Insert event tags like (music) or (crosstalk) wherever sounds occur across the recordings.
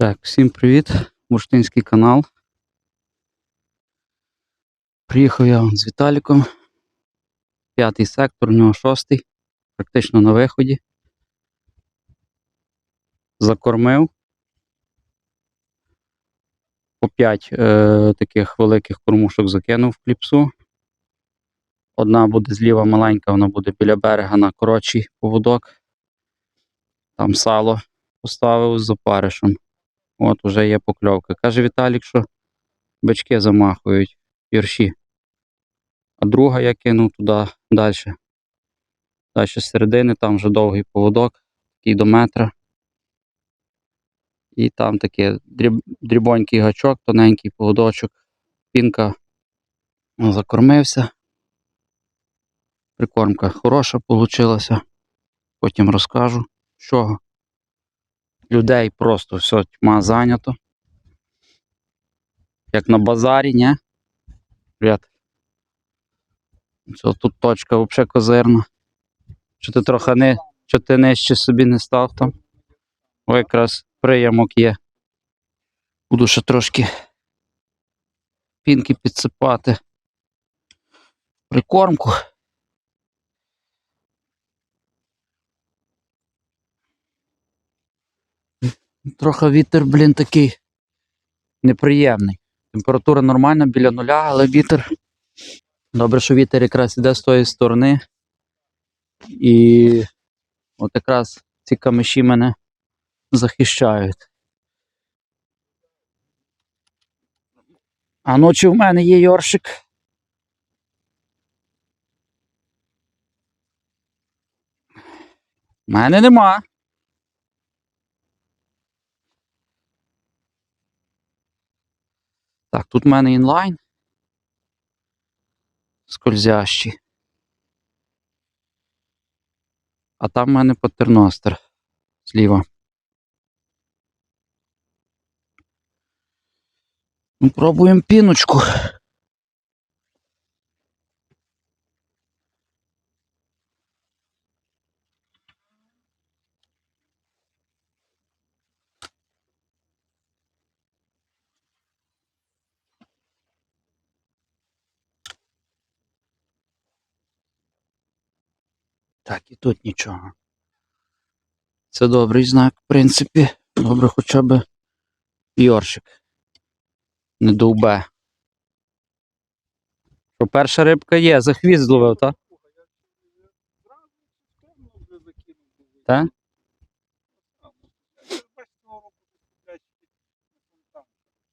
Так, всім привіт, Бурштинський канал. Приїхав я з Віталіком. П'ятий сектор, у нього шостий, практично на виході. Закормив. По 5 е, таких великих кормушок закинув в кліпсу. Одна буде зліва маленька, вона буде біля берега на коротший поводок. Там сало поставив з опаришем. От уже є покльовка. Каже Віталік, що бички замахують вірші. А друга я кинув туди далі. Далі з середини, там вже довгий поводок, такий до метра. І там такий дріб, дрібонький гачок, тоненький поводочок. Пінка закормився. Прикормка хороша вийшла. Потім розкажу, з чого. Людей просто все тьма зайнято. Як на базарі, ні? Привіт. Це тут точка взагалі козирна. Чи ти трохи не, чи ти нижче собі не став там? О, якраз приямок є. Буду ще трошки пінки підсипати. Прикормку. Трохи вітер, блін, такий неприємний. Температура нормальна біля нуля, але вітер. Добре, що вітер якраз іде з тої сторони. І от якраз ці камиші мене захищають. А ночі в мене є йоршик. У мене нема. Так, тут в мене інлайн. Скользящий. А там в мене патерностер зліва. Ну, пробуємо піночку. Так, і тут нічого. Це добрий знак, в принципі. Добре хоча б йоршик. Не довбе. Що перша рибка є, за хвіст зловив, так? Так?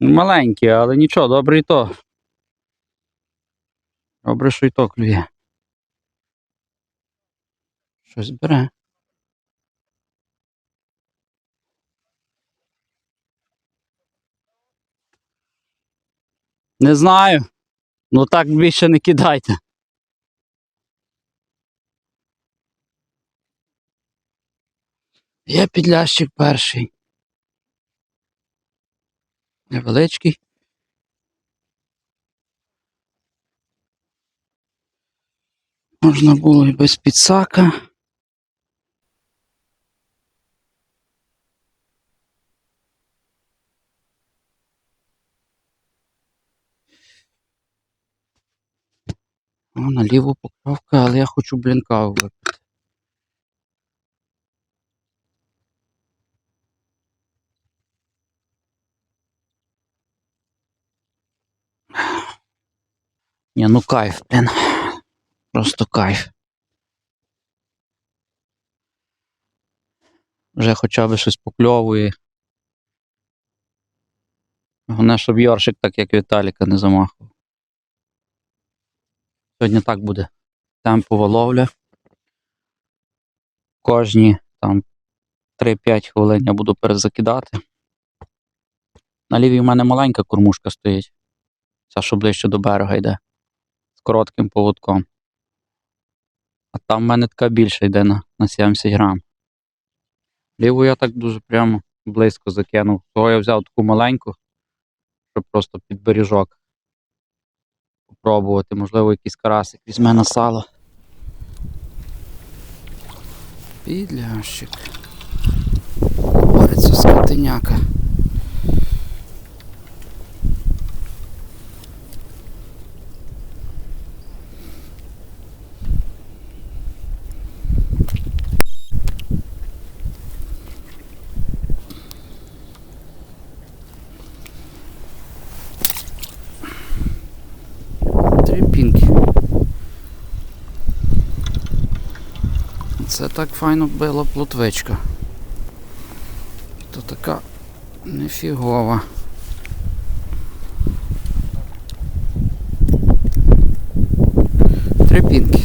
Маленький, але нічого, добре і то. Добре, що і то клює. Щось бере. Не знаю. Ну так більше не кидайте. Є підлящик перший. Невеличкий. Можна було і без підсака. О, наліво поправка, але я хочу блін каву випити. Ні, ну кайф, блін. Просто кайф. Вже хоча б щось покльовує. Головне, щоб Йоршик так, як Віталіка, не замахував. Сьогодні так буде. Темпова ловля. Кожні там 3-5 хвилин я буду перезакидати. На лівій в мене маленька кормушка стоїть. Ця, що ближче до берега йде. З коротким поводком. А там в мене така більша йде на, на 70 грам. Ліву я так дуже прямо близько закинув. Того я взяв таку маленьку, щоб просто під бережок попробувати. Можливо, якийсь карасик візьме на сало. Підлящик. Бореться скотиняка. Це так файно била плотвичка. То така нефігова. Три пінки.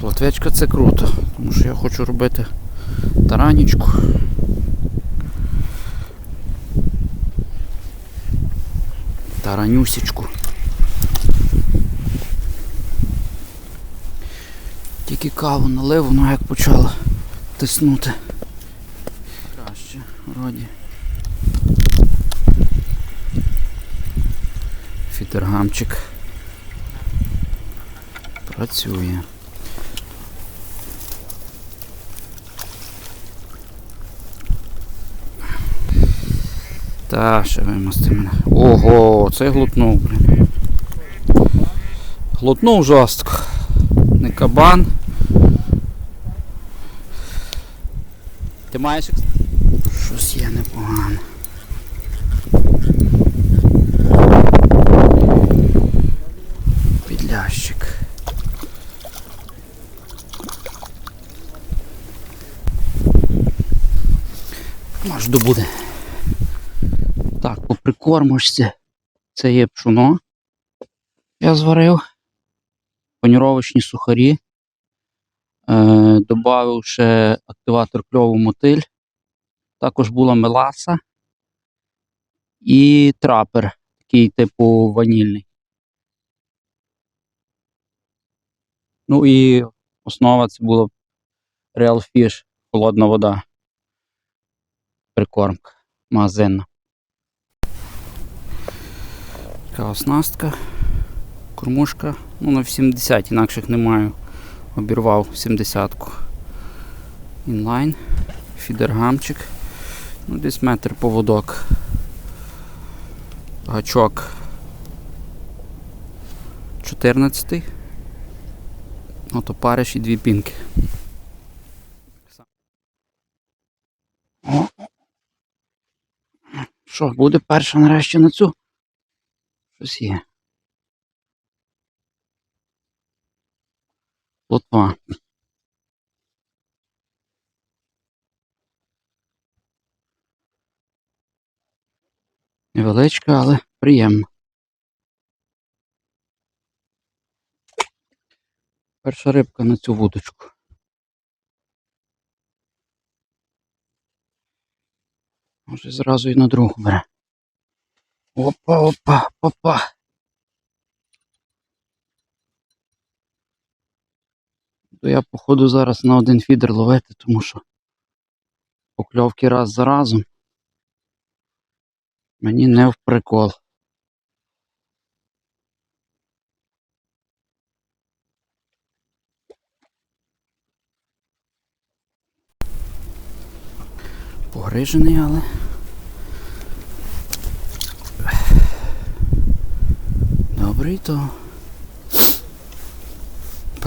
Плотвичка це круто, тому що я хочу робити таранічку. Таранюсічку. Тільки каву налив, воно як почало тиснути. Краще, вроді. Фітергамчик працює. Та, ще вимости мене. Ого, це глутнув, блін. Глутнув жорстко. Не кабан. Ти маєш Щось є непогане. Підлящик. Може добуде. Так, по. Це є пшоно. Я зварив. Паніровочні сухарі. Е, Добавив ще активатор кльову мотиль. Також була меласа і трапер, такий типу ванільний. Ну і основа це була Real Fish, холодна вода. Прикормка магазинна. Оснастка, кормушка, ну на 70, інакших не маю. Обірвав 70-ку. Інлайн, фідергамчик. Ну, десь метр поводок. Гачок 14. Ото париш і дві пінки. Що, буде перша нарешті на цю? Щось є. Плотва. Невеличка, але приємна. Перша рибка на цю вудочку. Може зразу і на другу бере. Опа, опа, опа. То я, походу, зараз на один фідер ловити, тому що покльовки раз за разом. Мені не в прикол. Погрижений, але. Добрий то.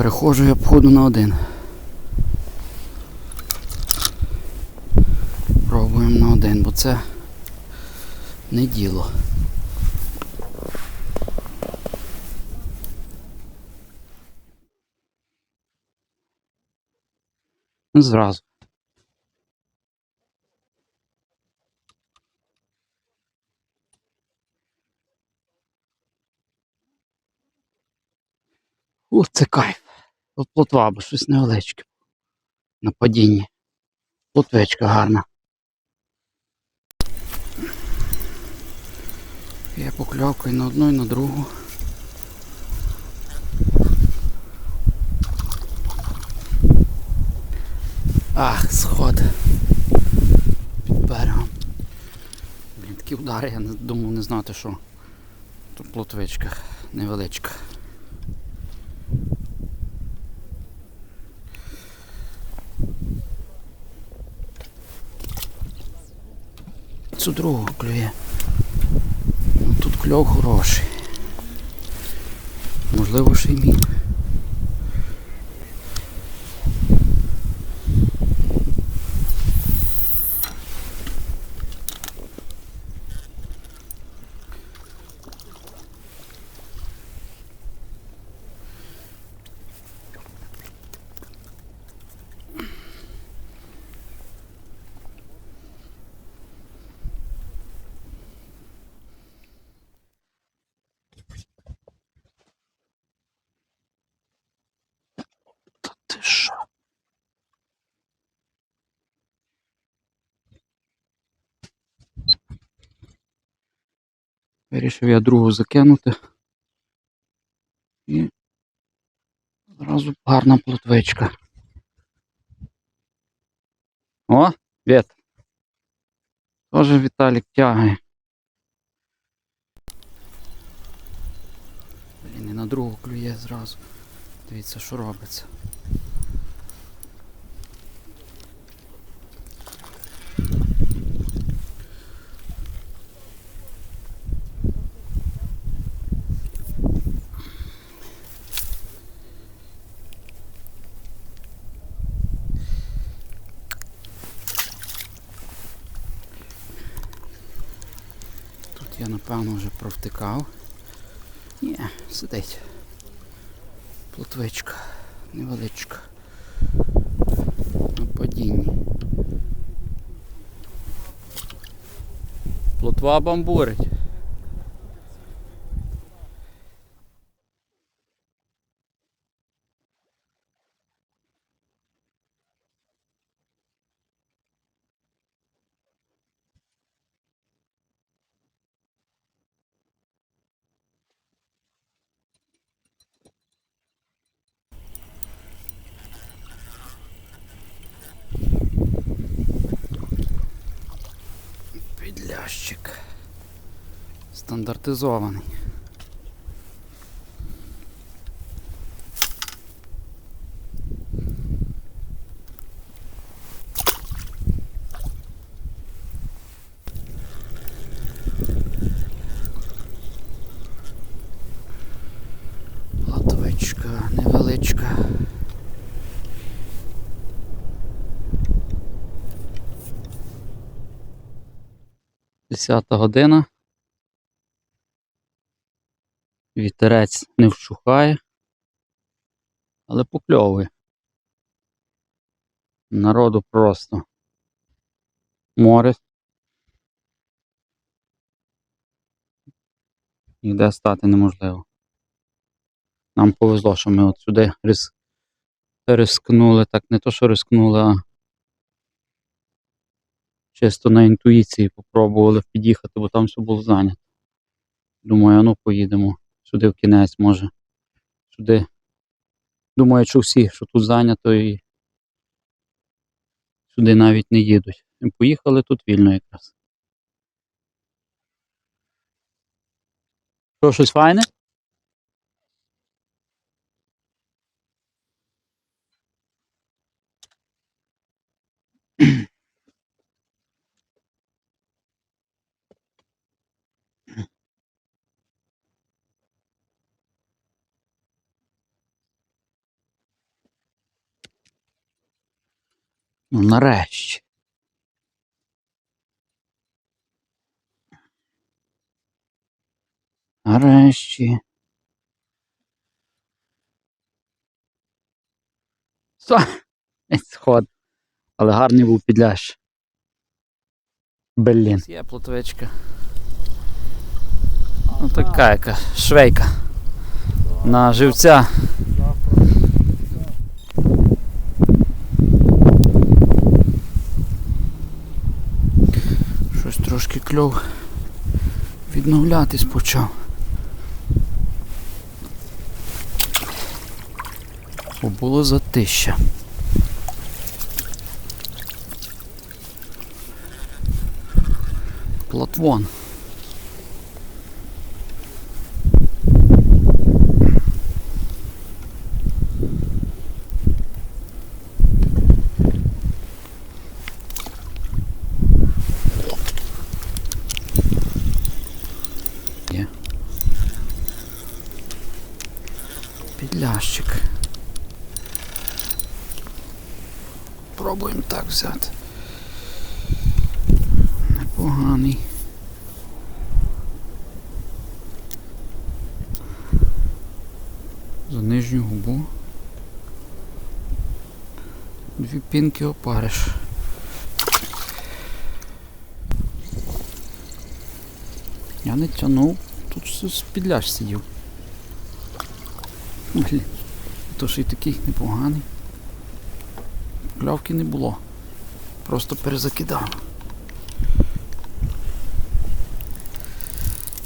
Переходжу я походу на один. Пробуємо на один, бо це не діло. Зразу. Ух, це кайф. От плотва, бо щось невеличке. На падінні. Плотвечка гарна. Я покльовкою на одну і на другу. Ах, сход. Під берегом. Блін, такі удари, я не думав не знати, що. Тут плотвичка невеличка. Цю другу клює. Ну, тут кльов хороший. Можливо, ще й мій. Вирішив я другу закинути. І зразу гарна плотвичка. О, Вет. Тоже Віталік тягає. Блін, і на другу клює зразу. Дивіться, що робиться. Тут я напевно вже провтикав. Ні, сидить. Плотвичка невеличка. На падінні. Плотва бамбурить. Підлящик. Стандартизований. 20 година. Вітерець не вщухає, але покльовує. Народу просто море. Ніде стати неможливо. Нам повезло, що ми от сюди рис... рискнули. Так, не то, що рискнули, а чисто на інтуїції попробували під'їхати, бо там все було зайнято. Думаю, ну поїдемо сюди в кінець, може. Сюди. Думаю, що всі, що тут зайнято і сюди навіть не їдуть. Поїхали тут вільно якраз. Що, щось файне? Ну, нарешті. Нарешті. Со, (laughs) сход. Але гарний був підлящ. Блін. Є плотвичка. Ну така яка швейка. На живця. Щось трошки кльов відновлятись почав. Бо було затища. Платвон. Є. Підлящик. Пробуємо так взяти. Непоганий. За нижню губу. Дві пінки опариш. Я не тянув, тут з підляж сидів. Блін, то що й такий непоганий. Покльовки не було. Просто перезакидав.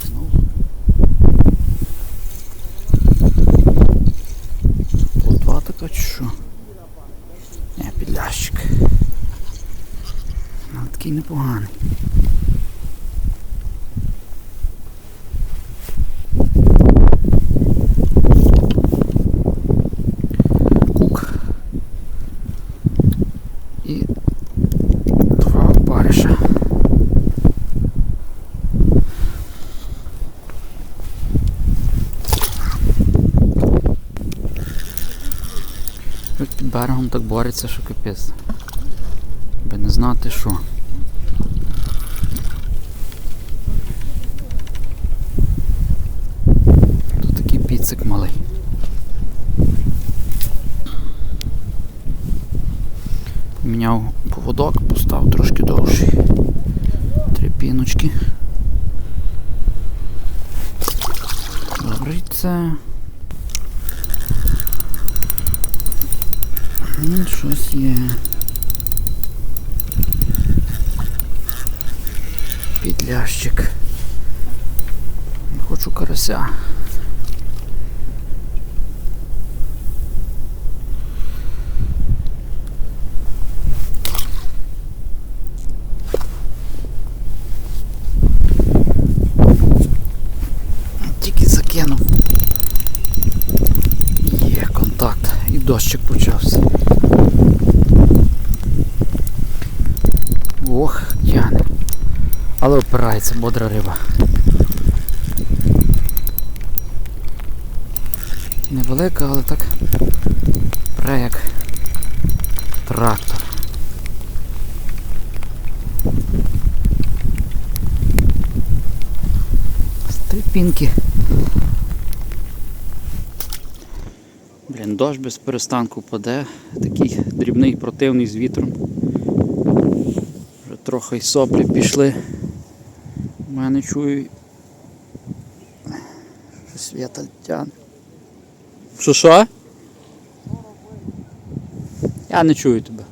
Знову. Плотва така чи що? Не, підлящик. Ну, такий непоганий. Кук. І два опариша. Під берегом так бореться, що капець. Знати що. Тут такий піцик малий. Поміняв поводок, постав трошки довший. Три піночки. Добре, це. Ну, щось є. Підлящик. Хочу карася. Тільки закинув. Є контакт. І дощик почався. Ох, тяне. Але опирається бодра риба. Невелика, але так пре як трактор. Стрипінки. Блін, дощ без перестанку паде, такий дрібний противний з вітром. Вже трохи й соплі пішли. У мене чую. Щось віталь тяне. Що що? Я не чую тебе.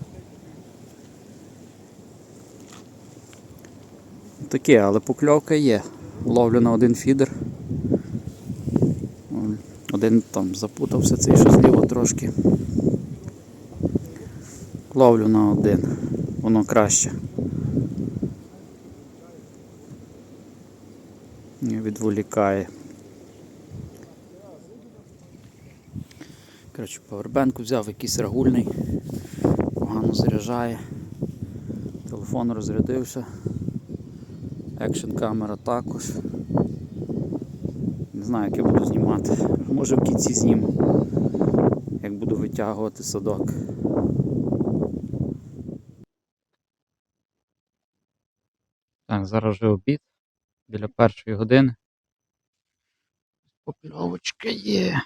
Таке, але покльовка є. Ловлю на один фідер. Один там запутався, цей ще зліво трошки. Ловлю на один. Воно краще. Не відволікає. Коротше, павербенку взяв якийсь рагульний, погано заряджає. Телефон розрядився. Екшн камера також. Не знаю, як я буду знімати. Може в кінці зніму, як буду витягувати садок. Так, зараз вже обід. Біля першої години. Покльовочка є.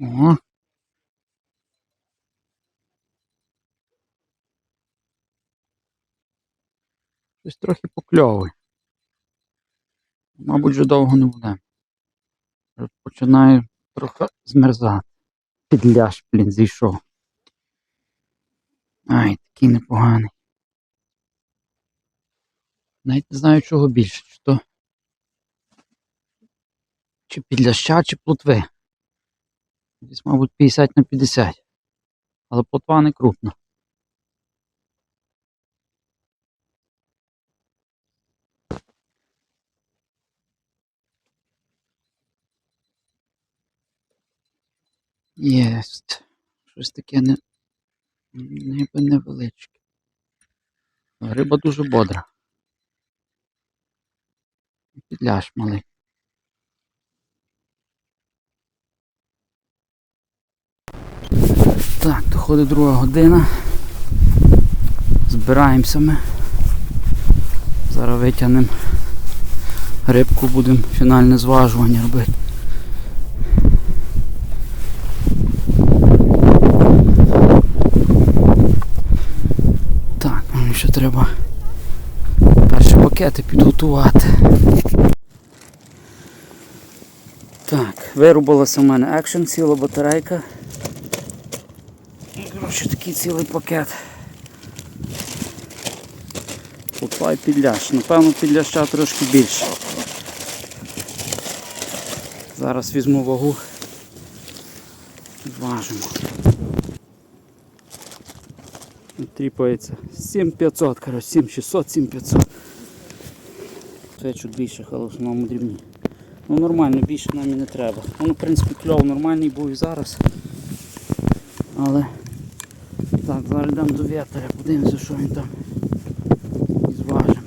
О. Щось трохи покльовує. Мабуть, вже довго не буде. Вже починає трохи змерзати. Підляш, блін, зійшов. Ай, такий непоганий. Навіть не знаю чого більше, чи то. Чи підляща, чи плотви. Десь, мабуть, 50 на 50. Але плотва не крупна. Єсть. Щось таке не... ніби невеличке. Риба дуже бодра. Підляш малий. Так, доходить друга година. Збираємося ми. Зараз витягнемо рибку, будемо фінальне зважування робити. Так, мені ще треба перші пакети підготувати. Так, вирубалася в мене екшн, ціла батарейка. Такий цілий пакет. Попай підляш. Напевно, підляща трошки більше. Зараз візьму вагу. і Важимо. Тріпається 7500, коротше, 7600, 7500. Це чуть більше, але в основному дрібні. Ну нормально, більше нам і не треба. Ну, в принципі, кльов нормальний був і зараз. Але зараз йдемо до вітера, подивимося, що він там і зважимо.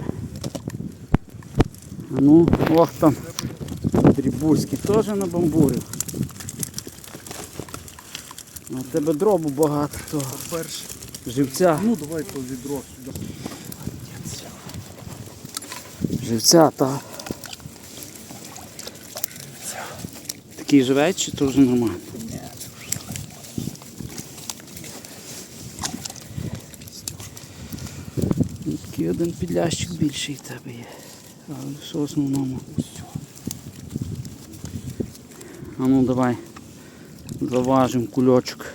Ну, ох там, дрібузький теж набамбурив. А в тебе дробу багато того. Перший. Живця. Ну давай то відро сюди. Живця, та. Такий живець чи то вже нормально? Ну, Такий один підлящик більший тебе є. Але все в основному. А ну давай. Заважимо кульочок.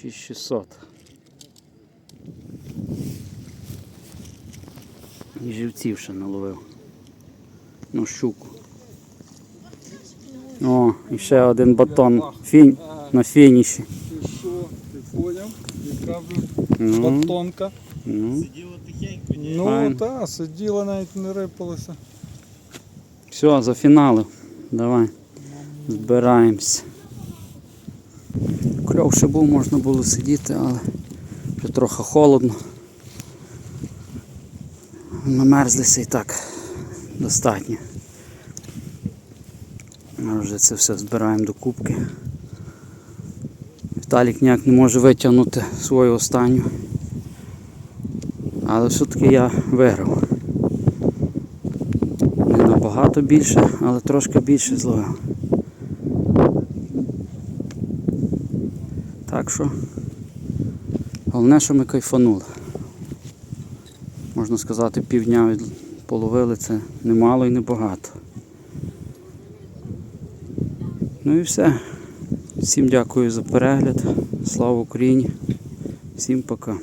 Шість 600. І живців ще наловив. Ну, щуку. О, і ще один батон. Фінь на фініші. Ти що? Ти поняв? Яка вже Ну, батонка. ну. Ну Файн. так, сиділа навіть не рипалася. Все, зафіналив. Давай. Збираємось. Кльов ще був, можна було сидіти, але вже трохи холодно. Намерзлися і так достатньо. Ми вже це все збираємо до кубки. Віталік ніяк не може витягнути свою останню. Але все-таки я виграв. Не набагато більше, але трошки більше зловив. Так що головне, що ми кайфанули. Можна сказати, півдня половили це немало і небагато. Ну і все. Всім дякую за перегляд. Слава Україні. Всім пока.